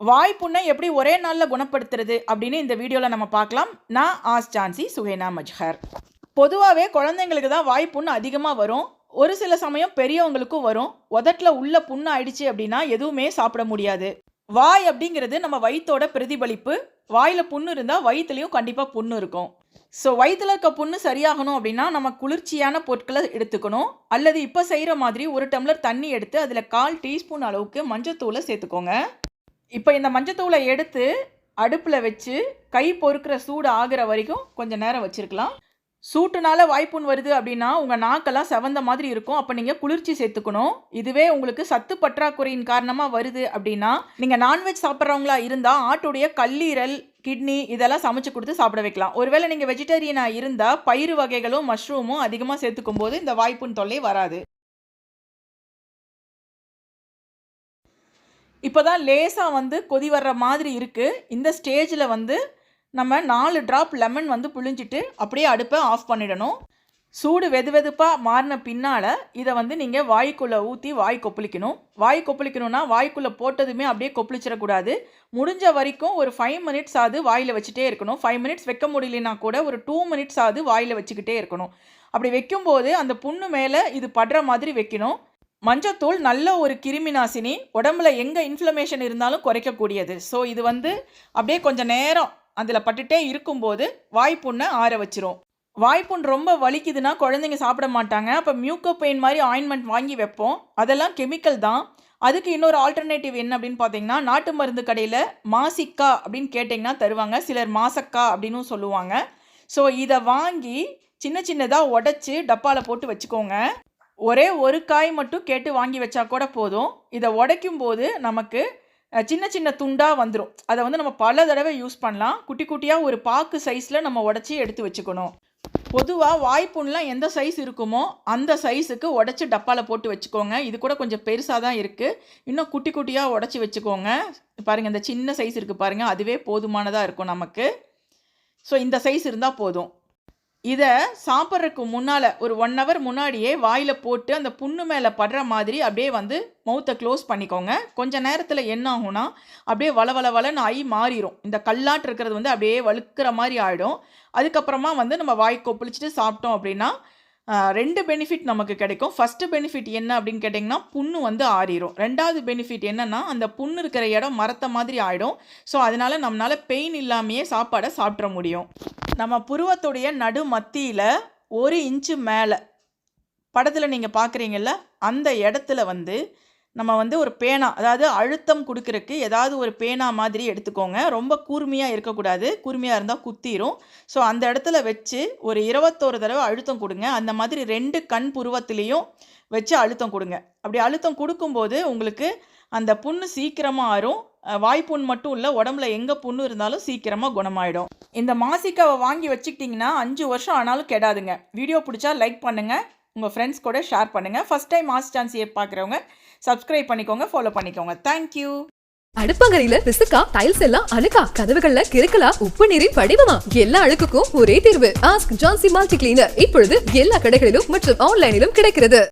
வாய்ப்புண்ணை எப்படி ஒரே நாளில் குணப்படுத்துறது அப்படின்னு இந்த வீடியோவில் நம்ம பார்க்கலாம். நான் ஆஸ் ஜான்சி சுஹேனா மஜ்ஹர். பொதுவாகவே குழந்தைங்களுக்கு தான் வாய்ப்புண்ணு அதிகமாக வரும். ஒரு சில சமயம் பெரியவங்களுக்கும் வரும். உதட்டில் உள்ள புண்ணு ஆயிடுச்சு அப்படின்னா எதுவுமே சாப்பிட முடியாது. வாய் அப்படிங்கிறது நம்ம வயிற்றோட பிரதிபலிப்பு. வாயில் புண்ணு இருந்தால் வயிற்றுலையும் கண்டிப்பாக புண்ணு இருக்கும். ஸோ வயிற்றில் இருக்க புண்ணு சரியாகணும் அப்படின்னா நம்ம குளிர்ச்சியான பொருட்களை எடுத்துக்கணும். அல்லது இப்போ செய்கிற மாதிரி ஒரு டம்ளர் தண்ணி எடுத்து அதில் கால் டீஸ்பூன் அளவுக்கு மஞ்சத்தூளை சேர்த்துக்கோங்க. இப்போ இந்த மஞ்சத்தூளை எடுத்து அடுப்பில் வச்சு கை பொறுக்கிற சூடு ஆகிற வரைக்கும் கொஞ்சம் நேரம் வச்சுருக்கலாம். சூட்டுனால வாய்ப்புண் வருது அப்படின்னா உங்கள் நாக்கெல்லாம் செவந்த மாதிரி இருக்கும். அப்போ நீங்கள் குளிர்ச்சி சேர்த்துக்கணும். இதுவே உங்களுக்கு சத்து பற்றாக்குறையின் காரணமாக வருது அப்படின்னா நீங்கள் நான்வெஜ் சாப்பிட்றவங்களா இருந்தால் ஆட்டுடைய கல்லீரல் கிட்னி இதெல்லாம் சமைச்சு கொடுத்து சாப்பிட வைக்கலாம். ஒருவேளை நீங்கள் வெஜிடேரியனாக இருந்தால் பயிறு வகைகளும் மஷ்ரூமும் அதிகமாக சேர்த்துக்கும் போது இந்த வாய்ப்புண் தொல்லை வராது. இப்போ தான் லேசாக வந்து கொதி வர்ற மாதிரி இருக்குது இந்த ஸ்டேஜில் வந்து நம்ம நாலு ட்ராப் லெமன் வந்து புழிஞ்சிட்டு அப்படியே அடுப்பை ஆஃப் பண்ணிடணும். சூடு வெது வெதுப்பாக மாறின பின்னால் இதை வந்து நீங்கள் வாய்க்குள்ளே ஊற்றி வாய் கொப்பளிக்கணும். வாய் கொப்பளிக்கணும்னா வாய்க்குள்ளே போட்டதுமே அப்படியே கொப்பளிச்சிடக்கூடாது முடிஞ்ச வரைக்கும் ஒரு ஃபைவ் மினிட்ஸ் ஆகுது வாயில் வச்சுட்டே இருக்கணும். ஃபைவ் மினிட்ஸ் வைக்க முடியலனா கூட ஒரு டூ மினிட்ஸ் ஆகுது வாயில் வச்சுக்கிட்டே இருக்கணும். அப்படி வைக்கும்போது அந்த புண்ணு மேலே இது படுற மாதிரி வைக்கணும். மஞ்சத்தூள் நல்ல ஒரு கிருமி நாசினி உடம்புல எங்கே இன்ஃப்ளமேஷன் இருந்தாலும் குறைக்கக்கூடியது. ஸோ இது வந்து அப்படியே கொஞ்சம் நேரம் அதில் பட்டுட்டே இருக்கும்போது வாய்ப்புண்ணை ஆற வச்சிரும். வாய்ப்புண் ரொம்ப வலிக்குதுன்னா குழந்தைங்க சாப்பிட மாட்டாங்க. அப்போ மியூக்கோ பெயின் மாதிரி ஆயின்மெண்ட் வாங்கி வைப்போம். அதெல்லாம் கெமிக்கல் தான். அதுக்கு இன்னொரு ஆல்டர்னேட்டிவ் என்ன அப்படின்னு பார்த்தீங்கன்னா நாட்டு மருந்து கடையில் மாசிக்கா அப்படின்னு கேட்டிங்கன்னா தருவாங்க. சிலர் மாசக்கா அப்படின்னும் சொல்லுவாங்க. ஸோ இதை வாங்கி சின்ன சின்னதாக உடச்சி டப்பாவில் போட்டு வச்சுக்கோங்க. ஒரே ஒரு காய் மட்டும் கேட்டு வாங்கி வச்சா கூட போதும். இதை உடைக்கும் போது நமக்கு சின்ன சின்ன துண்டாக வந்துடும் அதை வந்து நம்ம பல தடவை யூஸ் பண்ணலாம். குட்டி குட்டியாக ஒரு பாக்கு சைஸில் நம்ம உடச்சி எடுத்து வச்சுக்கணும். பொதுவாக வாய்ப்புண்லாம் எந்த சைஸ் இருக்குமோ அந்த சைஸுக்கு உடச்சி டப்பாவில் போட்டு வச்சுக்கோங்க. இது கூட கொஞ்சம் பெருசாக தான் இருக்குது இன்னும் குட்டி குட்டியாக உடச்சி வச்சுக்கோங்க. பாருங்கள் இந்த சின்ன சைஸ் இருக்குது பாருங்கள் அதுவே போதுமானதாக இருக்கும் நமக்கு. ஸோ இந்த சைஸ் இருந்தால் போதும். இதை சாப்பிட்றதுக்கு முன்னால் ஒரு ஒன் ஹவர் முன்னாடியே வாயில் போட்டு அந்த புண்ணு மேலே படுற மாதிரி அப்படியே வந்து மவுத்தை க்ளோஸ் பண்ணிக்கோங்க. கொஞ்ச நேரத்தில் என்ன ஆகும்னா அப்படியே வள வள வளன்னு ஆகி மாறிடும் இந்த கல்லாட்டு இருக்கிறது வந்து அப்படியே வழுக்கிற மாதிரி ஆகிடும் அதுக்கப்புறமா வந்து நம்ம வாய் கொப்பளிச்சுட்டு சாப்பிட்டோம் அப்படின்னா ரெண்டு பெனிஃபிட் நமக்கு கிடைக்கும். ஃபஸ்ட்டு பெனிஃபிட் என்ன அப்படின்னு கேட்டிங்கன்னா புண்ணு வந்து ஆறிடும் ரெண்டாவது பெனிஃபிட் என்னென்னா அந்த புண்ணு இருக்கிற இடம் மரத்த மாதிரி ஆகிடும் ஸோ அதனால் நம்மளால் பெயின் இல்லாமையே சாப்பாடை சாப்பிட்ற முடியும். நம்ம புருவத்துடைய நடு மத்தியில் ஒரு இன்ச்சு மேலே. படத்தில் நீங்கள் பார்க்குறீங்கல்ல அந்த இடத்துல வந்து நம்ம வந்து ஒரு பேனா அதாவது அழுத்தம் கொடுக்கறக்கு ஏதாவது ஒரு பேனா மாதிரி எடுத்துக்கோங்க. ரொம்ப கூர்மையாக இருக்கக்கூடாது. கூர்மையாக இருந்தால் குத்திரும். ஸோ அந்த இடத்துல வச்சு ஒரு இருபத்தோரு தடவை அழுத்தம் கொடுங்க. அந்த மாதிரி ரெண்டு கண் புருவத்துலேயும் வச்சு அழுத்தம் கொடுங்க. அப்படி அழுத்தம் கொடுக்கும்போது உங்களுக்கு அந்த புண்ணு சீக்கிரமாக ஆறும். வாய்ப்புண் மட்டும் இல்லை உடம்புல எங்கே புண்ணு இருந்தாலும் சீக்கிரமாக குணமாயிடும். இந்த மாசிக்காவை வாங்கி வச்சுக்கிட்டிங்கன்னா அஞ்சு வருஷம் ஆனாலும் கெடாதுங்க. வீடியோ பிடிச்சா லைக் பண்ணுங்கள் உங்கள் ஃப்ரெண்ட்ஸ் கூட ஷேர் பண்ணுங்கள் ஃபஸ்ட் டைம் மாஸ் சான்சியை பார்க்குறவங்க சப்ஸ்கிரைப் பண்ணிக்கோங்க ஃபாலோ பண்ணிக்கோங்க. தேங்க்யூ அடுப்பங்கரையில பிசுக்கா டைல்ஸ் எல்லாம் அழுக்கா கதவுகள்ல கிறுக்கலா உப்பு நீரின் படிவமா? எல்லா அழுக்குக்கும் ஒரே தீர்வு. ஆஸ்க் ஜான்சி மல்டி கிளீனர் இப்பொழுது எல்லா கடைகளிலும் மற்றும் ஆன்லைனிலும் கிடைக்கிறது.